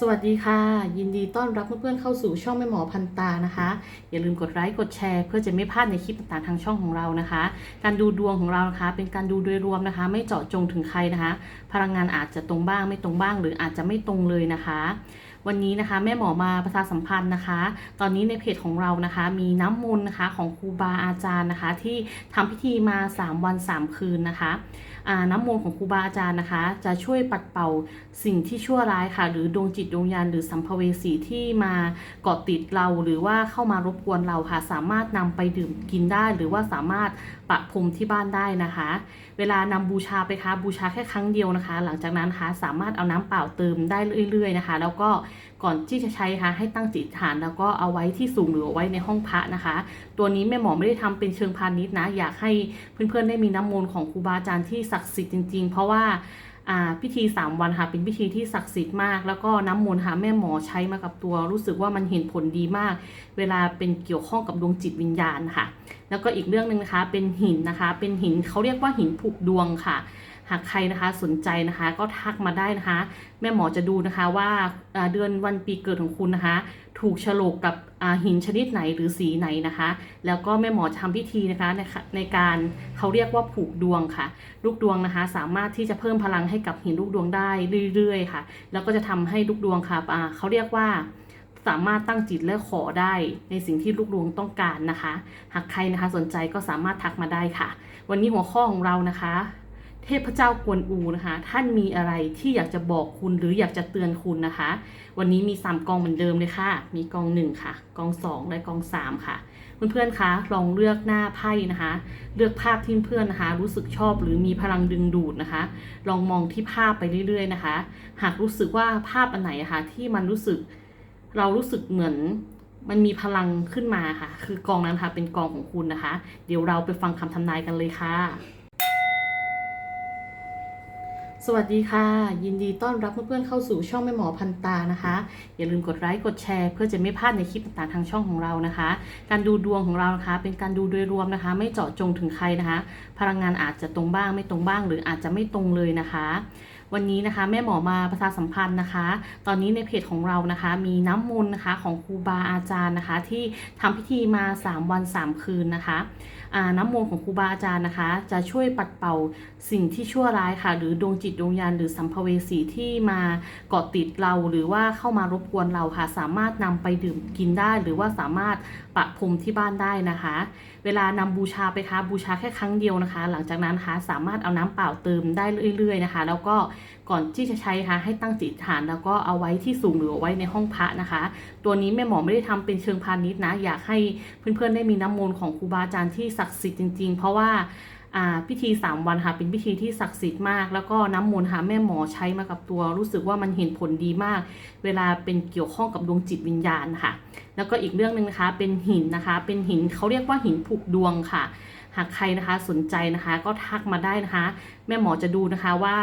สวัสดีค่ะ ยินดีต้อนรับเพื่อนๆเข้าสู่ช่องแม่หมอพันตานะคะ อย่าลืมกดไลค์กดแชร์เพื่อจะไม่พลาดในคลิปต่างๆทางช่องของเรานะคะ การดูดวงของเรานะคะ เป็นการดูโดยรวมนะคะ ไม่เจาะจงถึงใครนะคะ พลังงานอาจจะตรงบ้างไม่ตรงบ้าง หรืออาจจะไม่ตรงเลยนะคะ วันนี้นะคะ แม่หมอมาประชาสัมพันธ์นะคะ ตอนนี้ในเพจของเรานะคะ มีน้ำมนต์นะคะของครูบาอาจารย์นะคะ ที่ทำพิธีมา 3 วัน 3 คืนนะคะ น้ำมนต์ของครูบาอาจารย์นะคะ จะช่วยปัดเป่าสิ่งที่ชั่วร้ายค่ะ หรือดวงจิตดวงวิญญาณหรือสัมภเวสีที่มาเกาะติดเรา หรือว่าเข้ามารบกวนเราค่ะ สามารถนำไปดื่มกินได้ หรือว่าสามารถปะพรมที่บ้านได้นะคะ เวลานำบูชาไปคะบูชาแค่ครั้งเดียวนะคะ หลังจากนั้นคะสามารถเอาน้ำเปล่าเติมได้เรื่อย ๆ นะคะ แล้วก็ ก่อนที่จะใช้ค่ะให้ตั้งจิตฐานแล้วก็เอาไว้ที่สูงหรือไว้ในห้องพระนะคะ ตัวนี้แม่หมอไม่ได้ทำเป็นเชิงพาณิชย์นะ อยากให้เพื่อนๆได้มีน้ำมนต์ของครูบาอาจารย์ที่ศักดิ์สิทธิ์จริงๆ เพราะว่าอ่าพิธี 3 วันค่ะเป็นพิธีที่ศักดิ์สิทธิ์มาก แล้วก็น้ำมนต์ค่ะแม่หมอใช้มากับตัว รู้สึกว่ามันเห็นผลดีมาก เวลาเป็นเกี่ยวข้องกับดวงจิตวิญญาณค่ะ แล้วก็อีกเรื่องหนึ่งนะคะเป็นหินนะคะ เป็นหินเขาเรียกว่าหินผูกดวงค่ะ หากใครนะคะสนใจนะคะก็ทักมาได้นะคะ แม่หมอจะดูนะคะว่าเดือนวันปีเกิดของคุณนะคะ ถูกฉลกกับหินชนิดไหนหรือสีไหนนะคะ แล้วก็แม่หมอจะทำพิธีนะคะในในการเขาเรียกว่าผูกดวงค่ะ ลูกดวงนะคะ สามารถที่จะเพิ่มพลังให้กับหินลูกดวงได้เรื่อยๆค่ะ แล้วก็จะทำให้ลูกดวงค่ะเขาเรียกว่าสามารถตั้งจิตและขอได้ในสิ่งที่ลูกดวงต้องการนะคะ หากใครนะคะสนใจก็สามารถทักมาได้ค่ะ วันนี้หัวข้อของเรานะคะ เทพเจ้ากวนอูนะคะ ท่านมีอะไรที่อยากจะบอกคุณหรืออยากจะเตือนคุณนะคะ วันนี้มี3กองเหมือนเดิมเลยค่ะ มีกอง1ค่ะ กอง2และกอง3ค่ะเพื่อนๆคะลองเลือกหน้าไพ่นะคะ เลือกภาพที่เพื่อนนะคะ รู้สึกชอบหรือมีพลังดึงดูดนะคะ ลองมองที่ภาพไปเรื่อยๆนะคะ หากรู้สึกว่าภาพอันไหนอะคะที่มันรู้สึกเรารู้สึกเหมือนมันมีพลังขึ้นมาค่ะ คือกองนั้นค่ะเป็นกองของคุณนะคะ เดี๋ยวเราไปฟังคำทำนายกันเลยค่ะ สวัสดีค่ะ ยินดีต้อนรับเพื่อนๆเข้าสู่ช่องแม่หมอพันตานะคะ อย่าลืมกดไลค์กดแชร์เพื่อจะไม่พลาดในคลิปต่างๆทางช่องของเรานะคะ การดูดวงของเรานะคะ เป็นการดูโดยรวมนะคะ ไม่เจาะจงถึงใครนะคะ พลังงานอาจจะตรงบ้างไม่ตรงบ้าง หรืออาจจะไม่ตรงเลยนะคะ วันนี้นะคะแม่หมอมาประชาสัมพันธ์นะคะ ตอนนี้ในเพจของเรานะคะ มีน้ำมนต์นะคะของครูบาอาจารย์นะคะ ที่ทำพิธีมา 3 วัน 3 คืนนะคะน้ำมนต์ของครูบาอาจารย์นะคะ จะช่วยปัดเป่าสิ่งที่ชั่วร้ายค่ะ หรือดวงจิตดวงวิญญาณหรือสัมภเวสีที่มาเกาะติดเราหรือว่าเข้ามารบกวนเราค่ะ สามารถนำไปดื่มกินได้ หรือว่าสามารถปะพรมที่บ้านได้นะคะ เวลานำบูชาไปคะบูชาแค่ครั้งเดียวนะคะ หลังจากนั้นนะคะสามารถเอาน้ำเปล่าเติมได้เรื่อย ๆ นะคะ แล้วก็ก่อนที่จะใช้ค่ะให้ตั้งจิตฐานแล้วก็เอาไว้ที่สูงหรือเอาไว้ในห้องพระนะคะ ตัวนี้แม่หมอไม่ได้ทำเป็นเชิงพาณิชย์นะ อยากให้เพื่อนๆได้มีน้ำมนต์ของครูบาอาจารย์ที่ศักดิ์สิทธิ์จริงๆ เพราะว่าอ่าพิธี 3 วันค่ะ เป็นพิธีที่ศักดิ์สิทธิ์มาก แล้วก็น้ำมนต์ค่ะแม่หมอใช้มากับตัว รู้สึกว่ามันเห็นผลดีมาก เวลาเป็นเกี่ยวข้องกับดวงจิตวิญญาณค่ะ แล้วก็อีกเรื่องหนึ่งนะคะเป็นหินนะคะ เป็นหินเขาเรียกว่าหินผูกดวงค่ะ หากใครนะคะสนใจนะคะ ก็ทักมาได้นะคะ แม่หมอจะดูนะคะว่า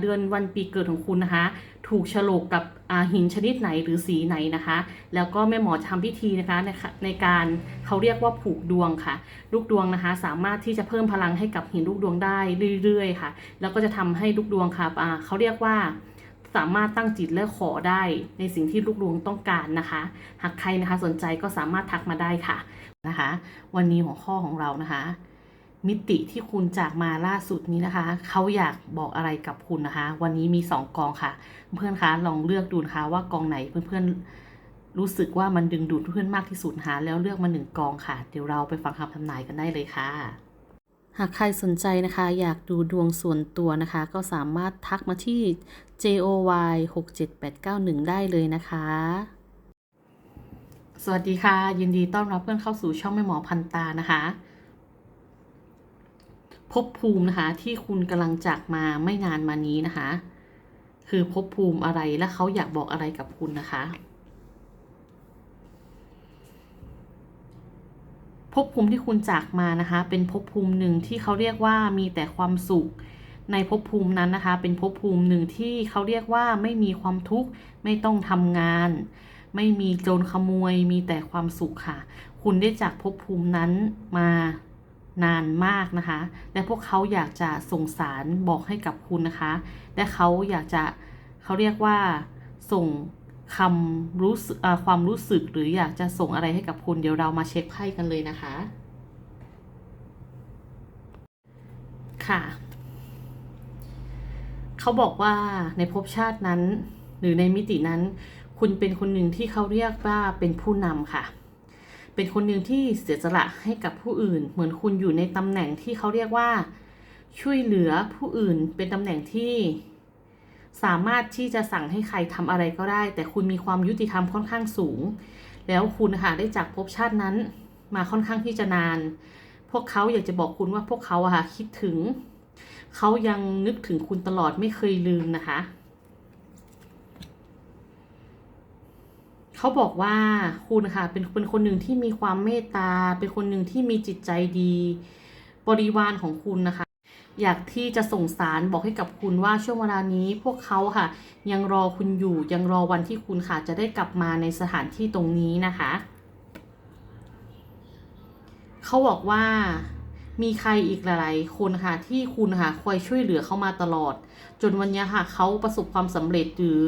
เดือนวันปีเกิดของคุณนะคะ ถูกฉลกกับหินชนิดไหนหรือสีไหนนะคะ แล้วก็แม่หมอจะทำพิธีนะคะในในการเขาเรียกว่าผูกดวงค่ะ ลูกดวงนะคะ สามารถที่จะเพิ่มพลังให้กับหินลูกดวงได้เรื่อยๆค่ะ แล้วก็จะทำให้ลูกดวงค่ะอ่าเขาเรียกว่า สามารถตั้งจิตและขอได้ในสิ่งที่ลูกดวงต้องการนะคะ หากใครนะคะสนใจก็สามารถทักมาได้ค่ะนะคะ วันนี้หัวข้อของเรานะคะ มิติที่คุณจากมาล่าสุดนี้นะคะ เขาอยากบอกอะไรกับคุณนะคะ วันนี้มีสองกองค่ะ เพื่อนคะลองเลือกดูนะคะว่ากองไหนเพื่อนๆรู้สึกว่ามันดึงดูดเพื่อนมากที่สุดนะคะแล้วเลือกมาหนึ่งกองค่ะ เดี๋ยวเราไปฟังคำทำนายกันได้เลยค่ะ หากใครสนใจนะคะ อยากดูดวงส่วนตัวนะคะ ก็สามารถทักมาที่ JOY 67891 ได้เลยนะคะ สวัสดีค่ะ ยินดีต้อนรับเพื่อนเข้าสู่ช่องแม่หมอพันตานะคะภพภูมินะคะ ที่คุณกำลังจากมาไม่นานมานี้นะคะ คือภพภูมิอะไรและเขาอยากบอกอะไรกับคุณนะคะ ภพภูมิที่คุณจากมานะคะ เป็นภพภูมิหนึ่งที่เขาเรียกว่ามีแต่ความสุข ในภพภูมินั้นนะคะ เป็นภพภูมิหนึ่งที่เขาเรียกว่าไม่มีความทุกข์ไม่ต้องทำงาน ไม่มีโจรขโมยมีแต่ความสุขค่ะ คุณได้จากภพภูมินั้นมานานมากนะคะ และพวกเขาอยากจะส่งสารบอกให้กับคุณนะคะ และเขาอยากจะเขาเรียกว่าส่ง คำรู้สึกความรู้สึกหรืออยากจะส่งอะไรให้กับคุณเดี๋ยวเรามาเช็คไพ่กันเลยนะคะ ค่ะ เขาบอกว่าในภพชาตินั้น หรือในมิตินั้น คุณเป็นคนหนึ่งที่เขาเรียกว่าเป็นผู้นำค่ะ เป็นคนหนึ่งที่เสียสละให้กับผู้อื่น เหมือนคุณอยู่ในตำแหน่งที่เขาเรียกว่า ช่วยเหลือผู้อื่น เป็นตำแหน่งที่ สามารถที่จะสั่งให้ใครทำอะไรก็ได้ แต่คุณมีความยุติธรรมค่อนข้างสูง แล้วคุณค่ะได้จากภพชาตินั้นมาค่อนข้างที่จะนาน พวกเขาอยากจะบอกคุณว่าพวกเขาอะค่ะคิดถึง เขายังนึกถึงคุณตลอดไม่เคยลืมนะคะ เขาบอกว่าคุณค่ะเป็นเป็นคนหนึ่งที่มีความเมตตา เป็นคนหนึ่งที่มีจิตใจดี บริวารของคุณนะคะ อยากที่จะส่งสารบอกให้กับคุณว่าช่วงเวลานี้พวกเขาค่ะ ยังรอคุณอยู่ยังรอวันที่คุณค่ะจะได้กลับมาในสถานที่ตรงนี้นะคะเขาบอกว่ามีใครอีกหลายๆคนค่ะที่คุณค่ะคอยช่วยเหลือเขามาตลอด จนวันนี้ค่ะเขาประสบความสำเร็จหรือ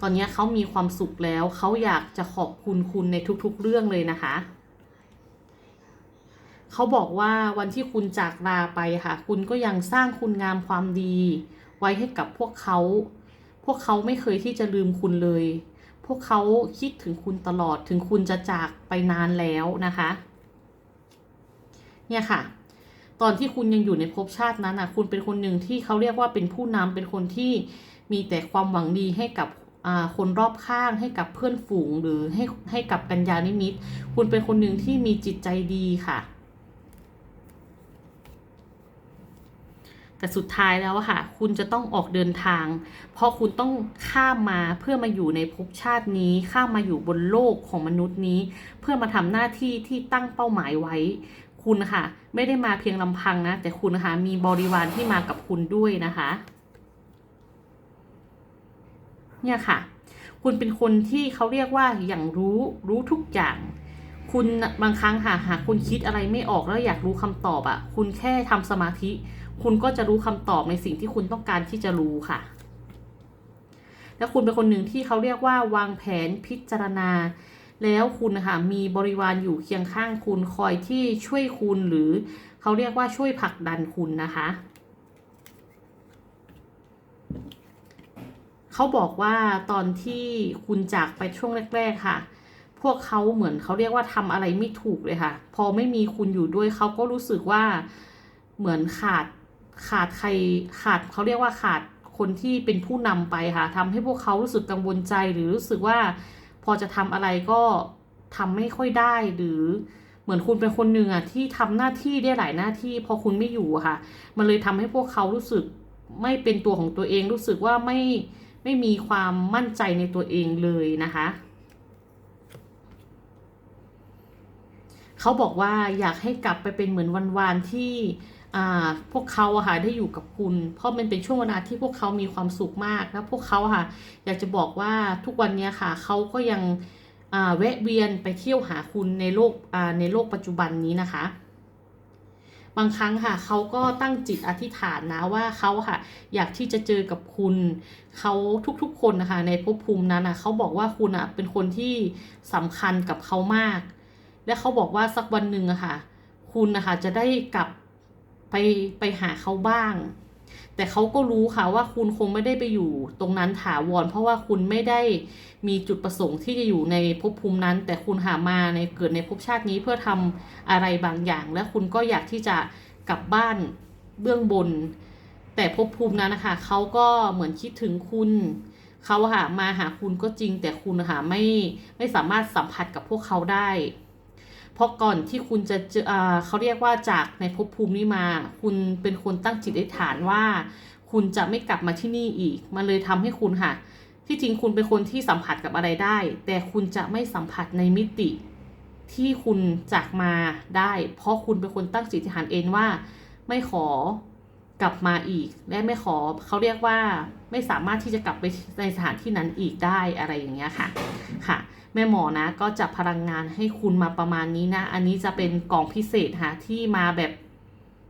ตอนนี้เขามีความสุขแล้วเขาอยากจะขอบคุณคุณในทุกๆเรื่องเลยนะคะ เขาบอกว่าวันที่คุณจากลาไปค่ะ คุณก็ยังสร้างคุณงามความดี ไว้ให้กับพวกเขา พวกเขาไม่เคยที่จะลืมคุณเลย พวกเขาคิดถึงคุณตลอดถึงคุณจะจากไปนานแล้วนะคะ เนี่ยค่ะ ตอนที่คุณยังอยู่ในภพชาตินั้นอะคุณเป็นคนหนึ่งที่เขาเรียกว่าเป็นผู้นำเป็นคนที่มีแต่ความหวังดีให้กับคนรอบข้างให้กับเพื่อนฝูงหรือให้ให้กับกัญญาณิมิต คุณเป็นคนหนึ่งที่มีจิตใจดีค่ะ แต่สุดท้ายแล้วอะค่ะ คุณจะต้องออกเดินทาง เพราะคุณต้องข้ามมาเพื่อมาอยู่ในภพชาตินี้ ข้ามมาอยู่บนโลกของมนุษย์นี้ เพื่อมาทำหน้าที่ที่ตั้งเป้าหมายไว้ คุณค่ะ ไม่ได้มาเพียงลำพังนะ แต่คุณนะคะมีบริวารที่มากับคุณด้วยนะคะ เนี่ยค่ะ คุณเป็นคนที่เขาเรียกว่าอย่างรู้รู้ทุกอย่าง คุณบางครั้งค่ะหากคุณคิดอะไรไม่ออกแล้วอยากรู้คำตอบอะ่ะ คุณแค่ทำสมาธิ คุณก็จะรู้คำตอบในสิ่งที่คุณต้องการที่จะรู้ค่ะ และคุณเป็นคนหนึ่งที่เขาเรียกว่าวางแผนพิจารณา แล้วคุณนะคะมีบริวารอยู่เคียงข้างคุณคอยที่ช่วยคุณหรือเขาเรียกว่าช่วยผลักดันคุณนะคะเขาบอกว่าตอนที่คุณจากไปช่วงแรก ๆ ค่ะ พวกเขาเหมือนเขาเรียกว่าทำอะไรไม่ถูกเลยค่ะ พอไม่มีคุณอยู่ด้วยเขาก็รู้สึกว่าเหมือนขาดขาดใครขาดเขาเรียกว่าขาดคนที่เป็นผู้นำไปค่ะทำให้พวกเขารู้สึกกังวลใจหรือรู้สึกว่า พอจะทำอะไรก็ทำไม่ค่อยได้หรือเหมือนคุณเป็นคนหนึ่งอะที่ทำหน้าที่ได้หลายหน้าที่ พอคุณไม่อยู่ค่ะ มันเลยทำให้พวกเขารู้สึกไม่เป็นตัวของตัวเองรู้สึกว่าไม่ไม่มีความมั่นใจในตัวเองเลยนะคะ เขาบอกว่าอยากให้กลับไปเป็นเหมือนวันวานที่พวกเขาอะค่ะได้อยู่กับคุณ เพราะมันเป็นช่วงเวลาที่พวกเขามีความสุขมากแล้วพวกเขาค่ะ อยากจะบอกว่าทุกวันนี้ค่ะเขาก็ยังแวะเวียนไปเที่ยวหาคุณในโลกในโลกปัจจุบันนี้นะคะ บางครั้งค่ะเขาก็ตั้งจิตอธิษฐานนะว่าเขาค่ะ อยากที่จะเจอกับคุณเขาทุกๆคนนะคะในภพภูมินั้นนะเขาบอกว่าคุณอะเป็นคนที่สำคัญกับเขามาก และเขาบอกว่าสักวันหนึ่งอะค่ะ คุณนะคะจะได้กลับไปไปหาเขาบ้าง แต่เขาก็รู้ค่ะว่าคุณคงไม่ได้ไปอยู่ตรงนั้นถาวร เพราะว่าคุณไม่ได้มีจุดประสงค์ที่จะอยู่ในภพภูมินั้น แต่คุณหามาในเกิดในภพชาตินี้เพื่อทำอะไรบางอย่าง และคุณก็อยากที่จะกลับบ้านเบื้องบน แต่ภพภูมินั้นนะคะเขาก็เหมือนคิดถึงคุณเขาค่ะมาหาคุณก็จริง แต่คุณนะคะไม่ไม่สามารถสัมผัสกับพวกเขาได้ เพราะก่อนที่คุณจะเจอเขาเรียกว่าจากในภพภูมินี้มา คุณเป็นคนตั้งจิตอธิษฐานว่า คุณจะไม่กลับมาที่นี่อีก มันเลยทำให้คุณค่ะ ที่จริงคุณเป็นคนที่สัมผัสกับอะไรได้ แต่คุณจะไม่สัมผัสในมิติที่คุณจากมาได้ เพราะคุณเป็นคนตั้งจิตอธิษฐานเองว่า ไม่ขอ กลับมาอีกและไม่ขอเขาเรียกว่าไม่สามารถที่จะกลับไปในสถานที่นั้นอีกได้อะไรอย่างเงี้ยค่ะค่ะ แม่หมอนะก็จะพลังงานให้คุณมาประมาณนี้นะ อันนี้จะเป็นกล่องพิเศษค่ะที่มาแบบ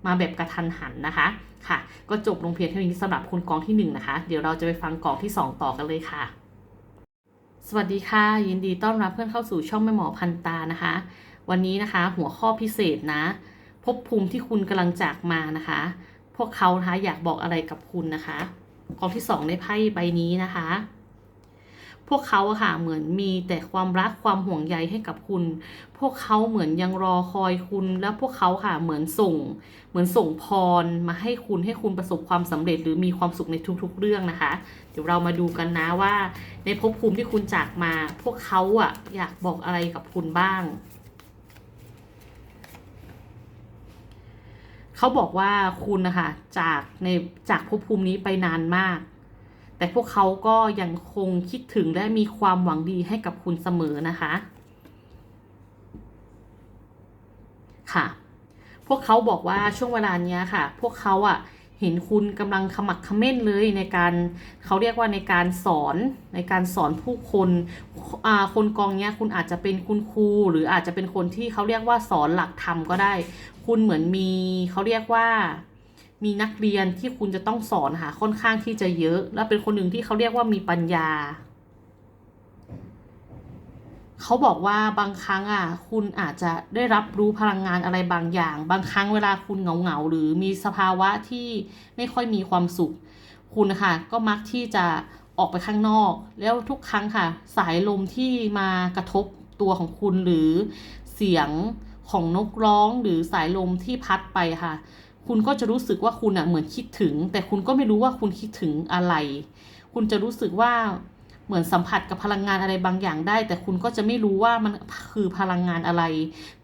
มาแบบกระทันหันนะคะค่ะ ก็จบลงเพียงเท่านี้สำหรับคุณกองที่หนึ่งนะคะ เดี๋ยวเราจะไปฟังกองที่สองต่อกันเลยค่ะ สวัสดีค่ะ ยินดีต้อนรับเพื่อนเข้าสู่ช่องแม่หมอพันตานะคะ วันนี้นะคะ หัวข้อพิเศษนะภพภูมิที่คุณกำลังจากมานะคะ พวกเขานะคะอยากบอกอะไรกับคุณนะคะกองที่สองในไพ่ใบนี้นะคะ พวกเขาอะค่ะเหมือนมีแต่ความรักความห่วงใยให้กับคุณ พวกเขาเหมือนยังรอคอยคุณ แล้วพวกเขาค่ะเหมือนส่ง เหมือนส่งพรมาให้คุณให้คุณประสบความสำเร็จหรือมีความสุขในทุก ๆ เรื่องนะคะ เดี๋ยวเรามาดูกันนะว่า ในภพภูมิที่คุณจากมา พวกเขาอะอยากบอกอะไรกับคุณบ้าง เขาบอกว่าคุณนะคะจากในจากภพภูมินี้ไปนานมาก แต่พวกเขาก็ยังคงคิดถึงและมีความหวังดีให้กับคุณเสมอนะคะ ค่ะ พวกเขาบอกว่าช่วงเวลานี้ค่ะ พวกเขาอะ เห็นคุณกำลังขมักขม้นเลยในการเขาเรียกว่าในการสอนในการสอนผู้คนอาคนกองเนี้ยคุณอาจจะเป็นคุณครูหรืออาจจะเป็นคนที่เขาเรียกว่าสอนหลักธรรมก็ได้ คุณเหมือนมีเขาเรียกว่ามีนักเรียนที่คุณจะต้องสอนค่ะค่อนข้างที่จะเยอะ และเป็นคนหนึ่งที่เขาเรียกว่ามีปัญญา เขาบอกว่าบางครั้งอะคุณอาจจะได้รับรู้พลังงานอะไรบางอย่าง บางครั้งเวลาคุณเหงาๆหรือมีสภาวะที่ไม่ค่อยมีความสุข คุณนะคะก็มักที่จะออกไปข้างนอก แล้วทุกครั้งค่ะ สายลมที่มากระทบตัวของคุณหรือเสียงของนกร้องหรือสายลมที่พัดไปค่ะ คุณก็จะรู้สึกว่าคุณอะเหมือนคิดถึง แต่คุณก็ไม่รู้ว่าคุณคิดถึงอะไร คุณจะรู้สึกว่า เหมือนสัมผัสกับพลังงานอะไรบางอย่างได้ แต่คุณก็จะไม่รู้ว่ามันคือพลังงานอะไร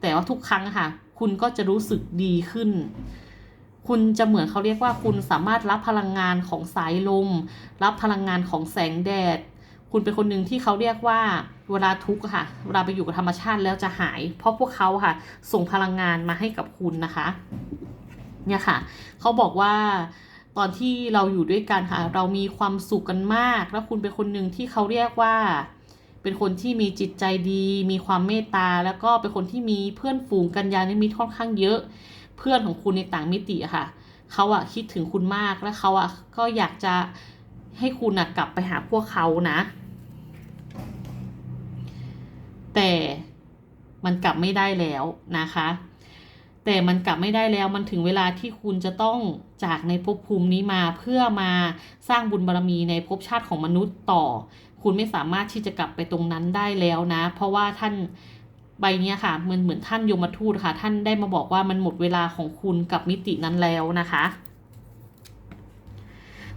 แต่ว่าทุกครั้งค่ะ คุณก็จะรู้สึกดีขึ้น คุณจะเหมือนเขาเรียกว่าคุณสามารถรับพลังงานของสายลม รับพลังงานของแสงแดด คุณเป็นคนหนึ่งที่เขาเรียกว่าเวลาทุกข์ค่ะ เวลาไปอยู่กับธรรมชาติแล้วจะหาย เพราะพวกเขาค่ะ ส่งพลังงานมาให้กับคุณนะคะ เนี่ยค่ะ เขาบอกว่า ตอนที่เราอยู่ด้วยกันค่ะ เรามีความสุขกันมาก แล้วคุณเป็นคนหนึ่งที่เขาเรียกว่า เป็นคนที่มีจิตใจดี มีความเมตตา แล้วก็เป็นคนที่มีเพื่อนฝูงกันยานิมิตค่อนข้างเยอะ เพื่อนของคุณในต่างมิติค่ะ เขาอะคิดถึงคุณมาก และเขาอะก็อยากจะให้คุณอะกลับไปหาพวกเขานะ แต่มันกลับไม่ได้แล้วนะคะ แต่มันกลับไม่ได้แล้วมันถึงเวลาที่คุณจะต้องจากในภพภูมินี้มาเพื่อมาสร้างบุญบารรมีในภพชาติของมนุษย์ต่อ คุณไม่สามารถที่จะกลับไปตรงนั้นได้แล้วนะ เพราะว่าท่านใบเนี้ยค่ะเหมือนเหมือนท่านยมทูตค่ะ ท่านได้มาบอกว่ามันหมดเวลาของคุณกับมิตินั้นแล้วนะคะ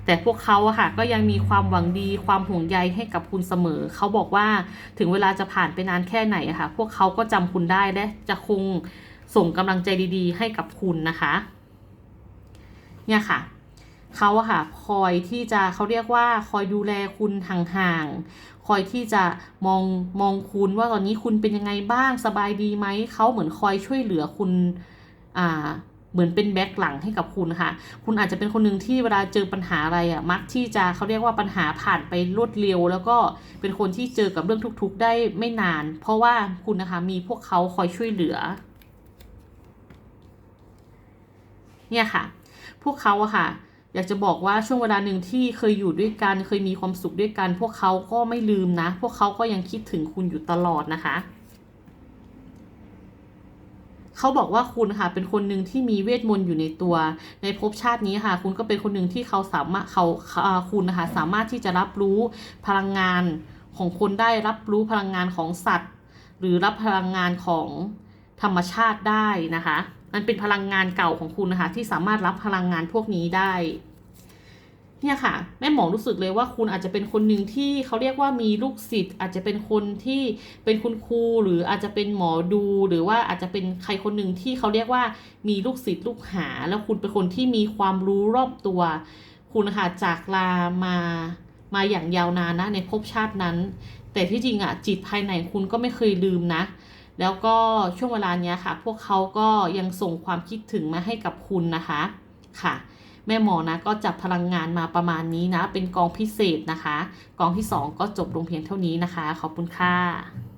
แต่พวกเขาอะค่ะก็ยังมีความหวังดีความห่วงใยให้กับคุณเสมอ เขาบอกว่าถึงเวลาจะผ่านไปนานแค่ไหนอะค่ะ พวกเขาก็จำคุณได้และจะคง ส่งกำลังใจดีๆ ให้กับคุณนะคะ เนี่ยค่ะเขาอะค่ะคอยที่จะเขาเรียกว่าคอยดูแลคุณห่างๆ คอยที่จะมองมองคุณว่าตอนนี้คุณเป็นยังไงบ้างสบายดีไหมเขาเหมือนคอยช่วยเหลือคุณอ่าเหมือนเป็นแบ็คหลังให้กับคุณค่ะ คุณอาจจะเป็นคนหนึ่งที่เวลาเจอปัญหาอะไรอะ่ะมักที่จะเขาเรียกว่าปัญหาผ่านไปรวดเร็ว แล้วก็เป็นคนที่เจอกับเรื่องทุกข์ๆได้ไม่นาน เพราะว่าคุณนะคะมีพวกเขาคอยช่วยเหลือ เนี่ยค่ะ พวกเขาอะค่ะ อยากจะบอกว่าช่วงเวลาหนึ่งที่เคยอยู่ด้วยกันเคยมีความสุขด้วยกัน พวกเขาก็ไม่ลืมนะ พวกเขาก็ยังคิดถึงคุณอยู่ตลอดนะคะเขาบอกว่าคุณค่ะเป็นคนหนึ่งที่มีเวทมนต์อยู่ในตัว ในภพชาตินี้ค่ะ คุณก็เป็นคนหนึ่งที่เขาสามารถเขาอ่าคุณนะคะสามารถที่จะรับรู้พลังงานของคนได้รับรู้พลังงานของสัตว์ หรือรับพลังงานของธรรมชาติได้นะคะ มันเป็นพลังงานเก่าของคุณนะคะ ที่สามารถรับพลังงานพวกนี้ได้ เนี่ยค่ะ แม่หมอรู้สึกเลยว่าคุณอาจจะเป็นคนหนึ่งที่เขาเรียกว่ามีลูกศิษย์อาจจะเป็นคนที่เป็นคุณครูหรืออาจจะเป็นหมอดู หรือว่าอาจจะเป็นใครคนหนึ่งที่เขาเรียกว่ามีลูกศิษย์ลูกหา แล้วคุณเป็นคนที่มีความรู้รอบตัว คุณนะคะจากลามามาอย่างยาวนานนะในภพชาตินั้น แต่ที่จริงอะจิตภายในคุณก็ไม่เคยลืมนะ แล้วก็ช่วงเวลาเนี้ยค่ะ พวกเขาก็ยังส่งความคิดถึงมาให้กับคุณนะคะค่ะ แม่หมอนะก็จับพลังงานมาประมาณนี้นะ เป็นกองพิเศษนะคะ กองที่ 2 ก็จบลงเพียงเท่านี้นะคะ ขอบคุณค่ะ